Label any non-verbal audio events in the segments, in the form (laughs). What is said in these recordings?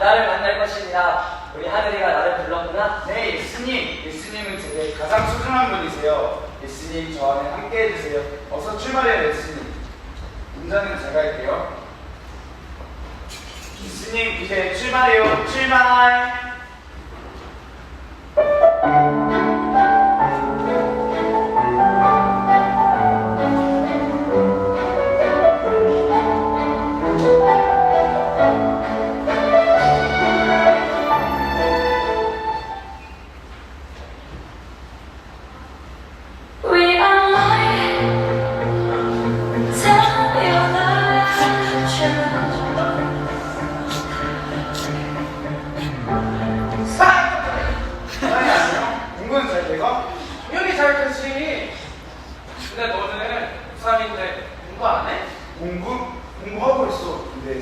나를 만날 것입니다. 우리 하늘이가 나를 불렀구나. 네, 예수님. 예수님은 제게 가장 소중한 분이세요. 예수님, 저 안에 함께 해주세요. 어서 출발해요, 예수님. 운전은 제가 할게요. 예수님, 이제 출발해요. 출발!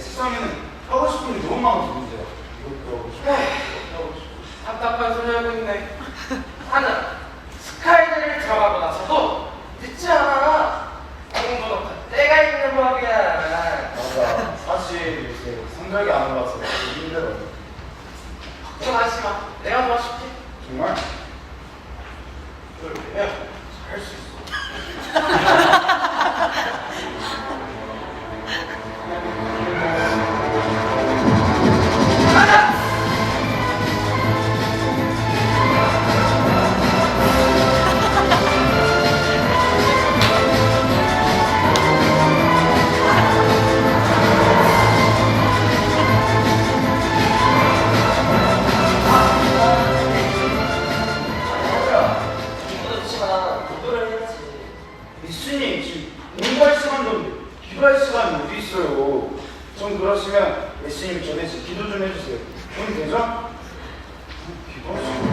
세상에는 하고 싶은 게 너무 많아서 문제야. 이것도 하고 싶어. 하고 싶어. 답답한 소리 하고 있네. 하는 스카이를 들어가고 나서도 늦지 않아. 공부도 때가 있는 법이야. 맞아. 사실 요새 성적이 안 올라서 힘들어. 걱정하지 마. 내가 도와줄게. 정말? 왜냐? 잘할 수 있어. (laughs) 전 그러시면 저 대신 기도 좀 해주세요. 그럼 되죠? 기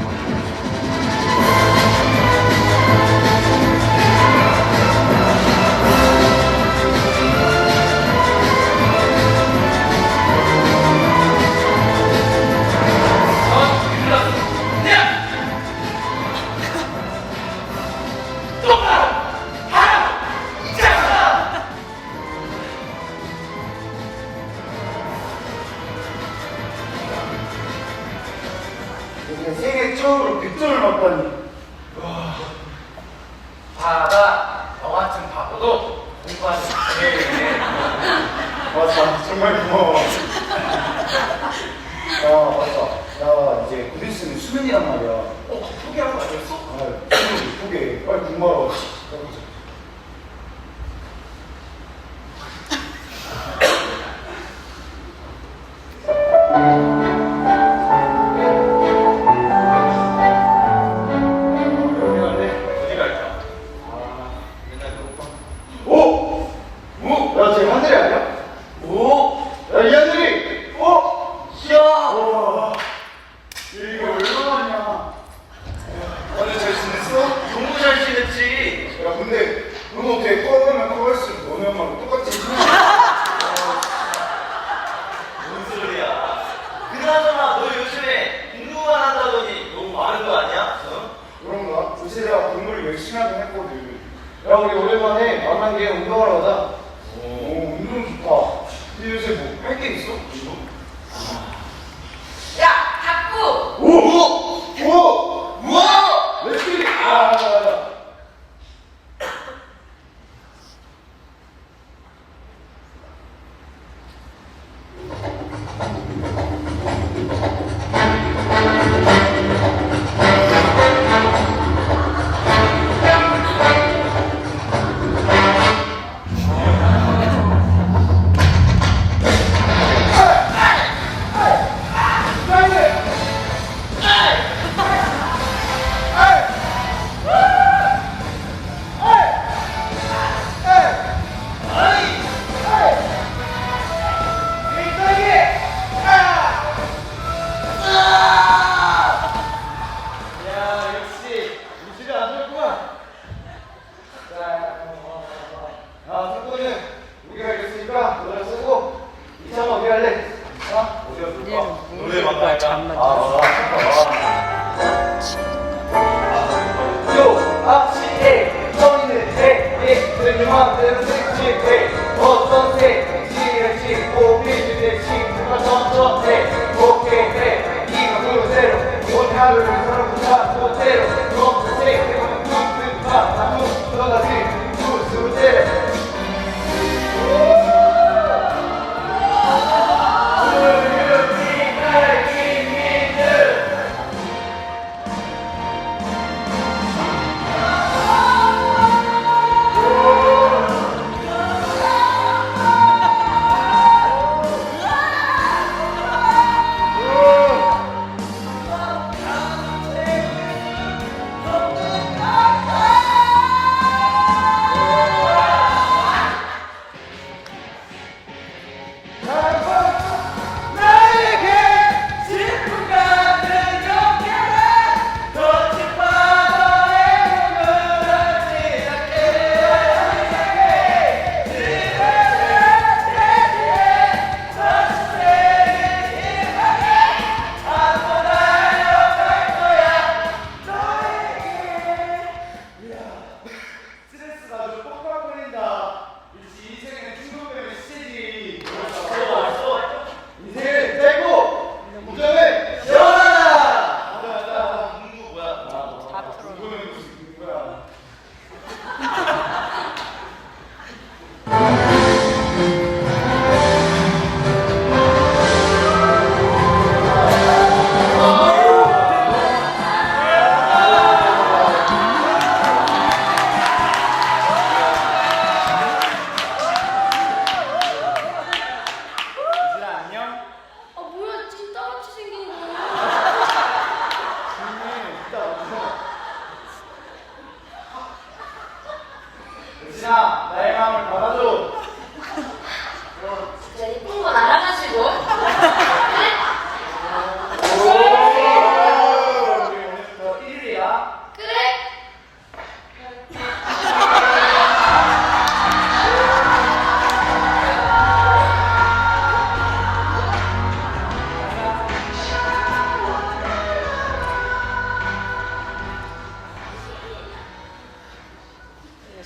이게 생애 처음으로 100점을 맞다니. 바다, 너 같은 바보도 공부하는 게 맞아. 정말 고마워. 에, 에, 진아 나의 마음을 받아줘.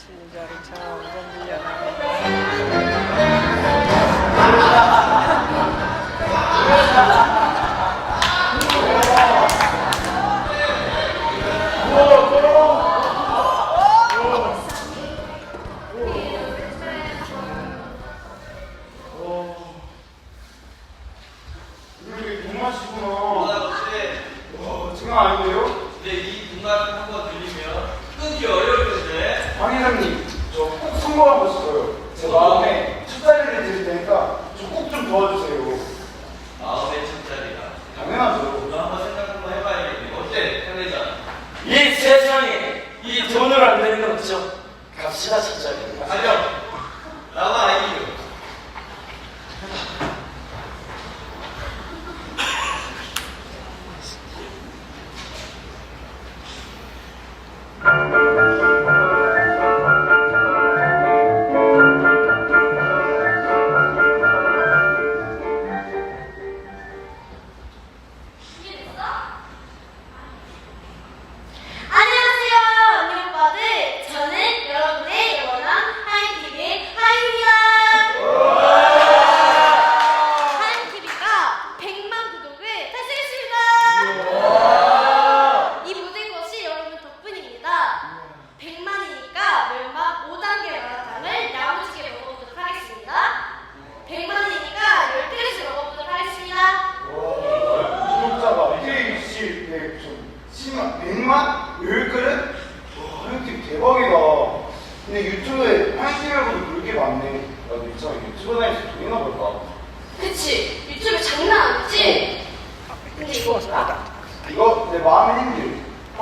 是，咱们家五兄弟啊。 회장님, 저 꼭 성공하고 싶어요. 제 마음에 첫 자리를 드릴 테니까 저 꼭 좀 도와주세요. 마음의 첫자리가. 당연하죠. 너 한번 생각 한번 해봐야겠네. 어때, 상대장? 이 세상에 이 돈으로 안 되는 건 없죠. 갑시다 첫자리. 가령 나와 아이유. (laughs)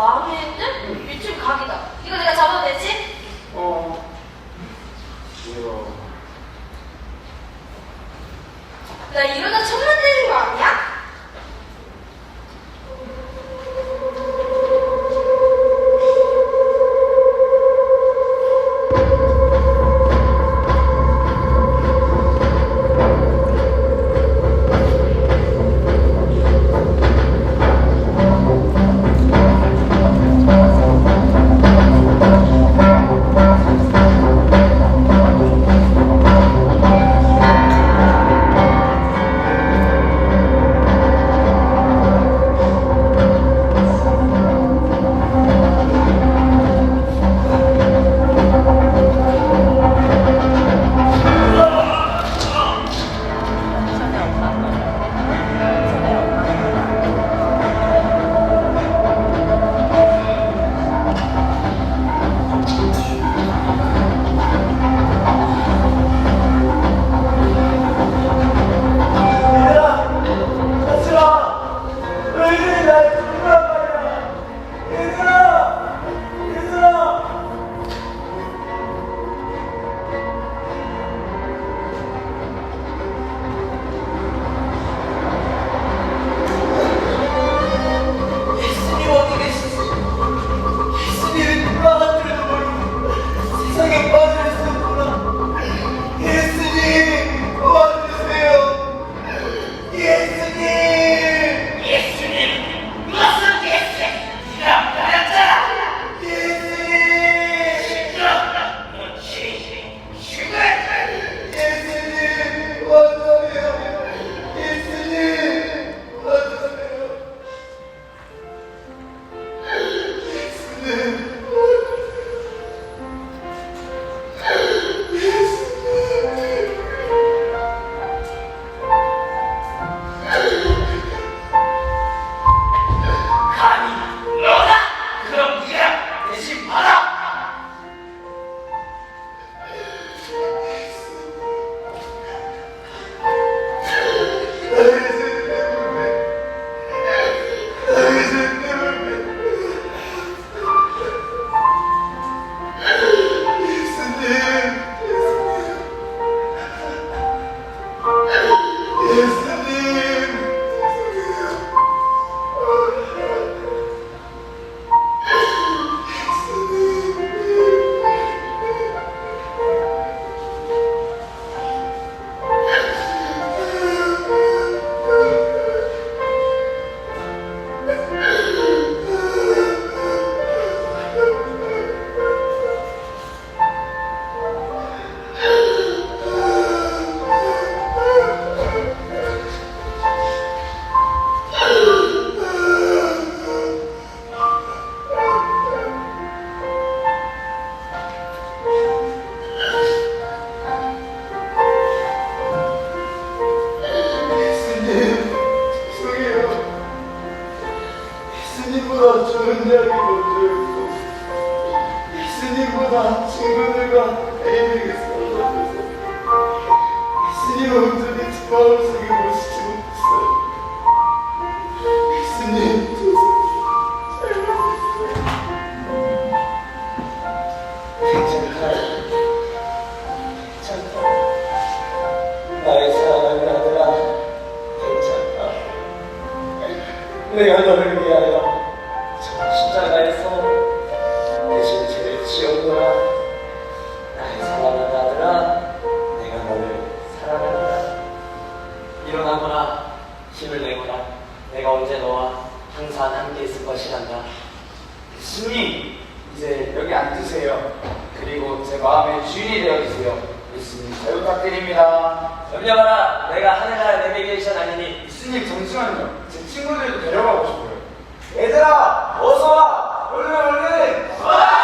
마음의 힘든? 유튜브 각이다. 이거 내가 잡아도 되지? 어. 뭐야. 나 이러 존재하게 만들고 스님보다 친구들과 애인에게 사랑하면서 스님 온전히 제 마음을 새겨보시지 못했어요 스님 내가 너를 위하여 십자가에서 대신 죄를 지었노라 나의 사랑하는 아들아 내가 너를 사랑한다 일어나거나 힘을 내거나 내가 언제 너와 항상 함께 있을 것이란다 예수님, 이제 여기 앉으세요. 그리고 제 마음의 주인이 되어주세요. 예수님, 잘 부탁드립니다. 염려하라 내가 하늘나라 내비게이션 아니니 예수님, 잠시만요. 제 친구들도 데려가고 싶어요. 얘들아, 어서 와! 얼른, 얼른!